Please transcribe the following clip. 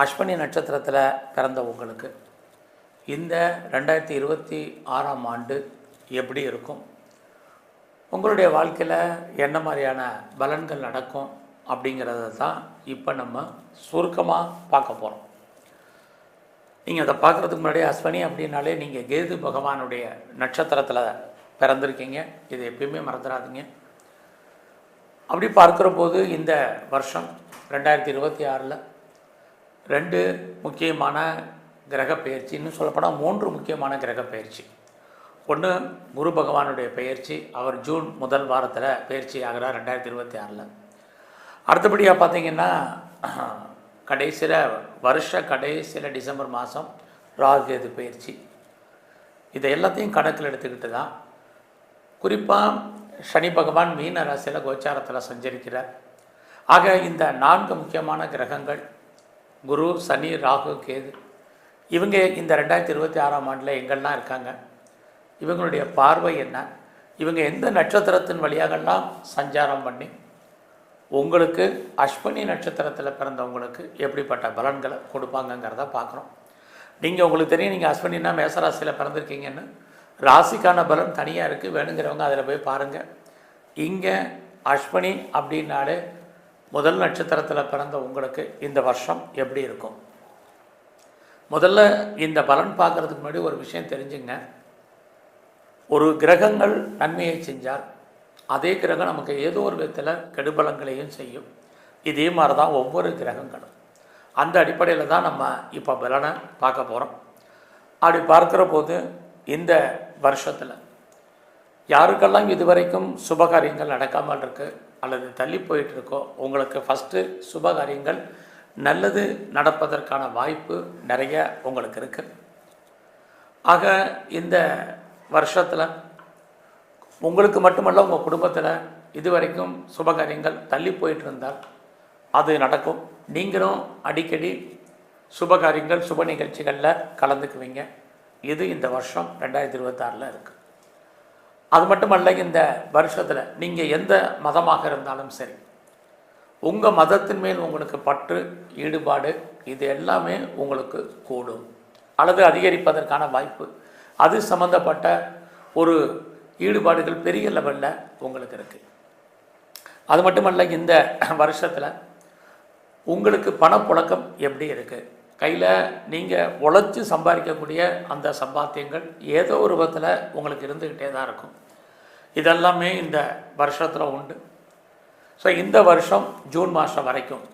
அஸ்வினி நட்சத்திரத்தில் பிறந்த உங்களுக்கு. இந்த ரெண்டாயிரத்தி இருபத்தி ஆறாம் ஆண்டு எப்படி இருக்கும்? உங்களுடைய வாழ்க்கையில் என்ன மாதிரியான பலன்கள் நடக்கும் அப்படிங்கிறத தான் இப்போ நம்ம சுருக்கமாக பார்க்க போகிறோம் நீங்கள் அதை பார்க்குறதுக்கு முன்னாடி அஸ்வினி அப்படின்னாலே நீங்கள் கேது பகவானுடைய நட்சத்திரத்தில் பிறந்திருக்கீங்க. இதை எப்பயுமே மறந்துடாதீங்க. அப்படி பார்க்குற போது இந்த வருஷம் ரெண்டாயிரத்தி இருபத்தி ஆறில் ரெண்டு முக்கியமான கிரக பெயர்ச்சி இன்னும் சொல்லப்போனால் மூன்று முக்கியமான கிரக பயிற்சி ஒன்று குரு பகவானுடைய பயிற்சி அவர் ஜூன் முதல் வாரத்தில் பயிற்சி ஆகிறார் ரெண்டாயிரத்தி இருபத்தி ஆறில். அடுத்தபடியாக பார்த்தீங்கன்னா கடைசியில் வருஷ கடைசியில் டிசம்பர் மாதம் ராகுகேது பயிற்சி இதை எல்லாத்தையும் கணக்கில் எடுத்துக்கிட்டு தான் குறிப்பாக சனி பகவான் மீன ராசியில் கோச்சாரத்தில் சஞ்சரிக்கிறார். ஆக இந்த நான்கு முக்கியமான கிரகங்கள் குரு சனி ராகு கேது. இவங்க இந்த ரெண்டாயிரத்தி இருபத்தி ஆறாம் ஆண்டில் எங்கெல்லாம் இருக்காங்க? இவங்களுடைய பார்வை என்ன? இவங்க எந்த நட்சத்திரத்தின் வழியாகலாம் சஞ்சாரம் பண்ணி உங்களுக்கு அஸ்வினி நட்சத்திரத்தில் பிறந்தவங்களுக்கு எப்படிப்பட்ட பலன்களை கொடுப்பாங்கங்கிறத பார்க்குறோம். நீங்கள் உங்களுக்கு தெரியும் நீங்கள் அஸ்வினினா மேசராசியில் பிறந்திருக்கீங்கன்னு. ராசிக்கான பலன் தனியாக இருக்குது வேணுங்கிறவங்க அதில் போய் பாருங்கள் இங்கே அஸ்வினி அப்படின்னாலே முதல் நட்சத்திரத்தில் பிறந்த உங்களுக்கு இந்த வருஷம் எப்படி இருக்கும்? முதல்ல இந்த பலன் பார்க்குறதுக்கு முன்னாடி ஒரு விஷயம் தெரிஞ்சுங்க. ஒரு கிரகங்கள் நன்மையை செஞ்சால் அதே கிரகம் நமக்கு ஏதோ ஒரு விதத்தில் கெடுபலங்களையும் செய்யும். இதே மாதிரி தான் ஒவ்வொரு கிரகங்களும். அந்த அடிப்படையில் தான் நம்ம இப்போ பலனை பார்க்க போகிறோம் அப்படி பார்க்குற போது இந்த வருஷத்தில் யாருக்கெல்லாம் இதுவரைக்கும் சுபகாரியங்கள் நடக்காமல் இருக்கு அல்லது தள்ளி போயிட்டு இருக்கோ உங்களுக்கு ஃபஸ்ட்டு சுபகாரியங்கள் நல்லது நடப்பதற்கான வாய்ப்பு நிறைய உங்களுக்கு இருக்குது ஆக இந்த வருஷத்தில் உங்களுக்கு மட்டுமல்ல உங்கள் குடும்பத்தில் இதுவரைக்கும் சுபகாரியங்கள் தள்ளி போயிட்டு இருந்தால் அது நடக்கும். நீங்களும் அடிக்கடி சுபகாரியங்கள் சுப நிகழ்ச்சிகளில் கலந்துக்குவீங்க. இது இந்த வருஷம் ரெண்டாயிரத்தி இருபத்தாறில் இருக்குது அது மட்டுமல்ல இந்த வருஷத்தில் நீங்கள் எந்த மதமாக இருந்தாலும் சரி உங்கள் மதத்தின் மேல் உங்களுக்கு பற்று ஈடுபாடு இது எல்லாமே உங்களுக்கு கூடும். அல்லது அதிகரிப்பதற்கான வாய்ப்பு. அது சம்மந்தப்பட்ட ஒரு ஈடுபாடுகள் பெரிய லெவலில் உங்களுக்கு இருக்குது அது மட்டுமல்ல இந்த வருஷத்தில் உங்களுக்கு பணப்புழக்கம் எப்படி இருக்குது கையில் நீங்கள் உழைச்சி சம்பாதிக்கக்கூடிய அந்த சம்பாத்தியங்கள் ஏதோ ஒரு விதத்தில் உங்களுக்கு இருந்துக்கிட்டே தான் இருக்கும். இதெல்லாமே இந்த வருஷத்தில் உண்டு. ஸோ இந்த வருஷம் ஜூன் மாதம் வரைக்கும்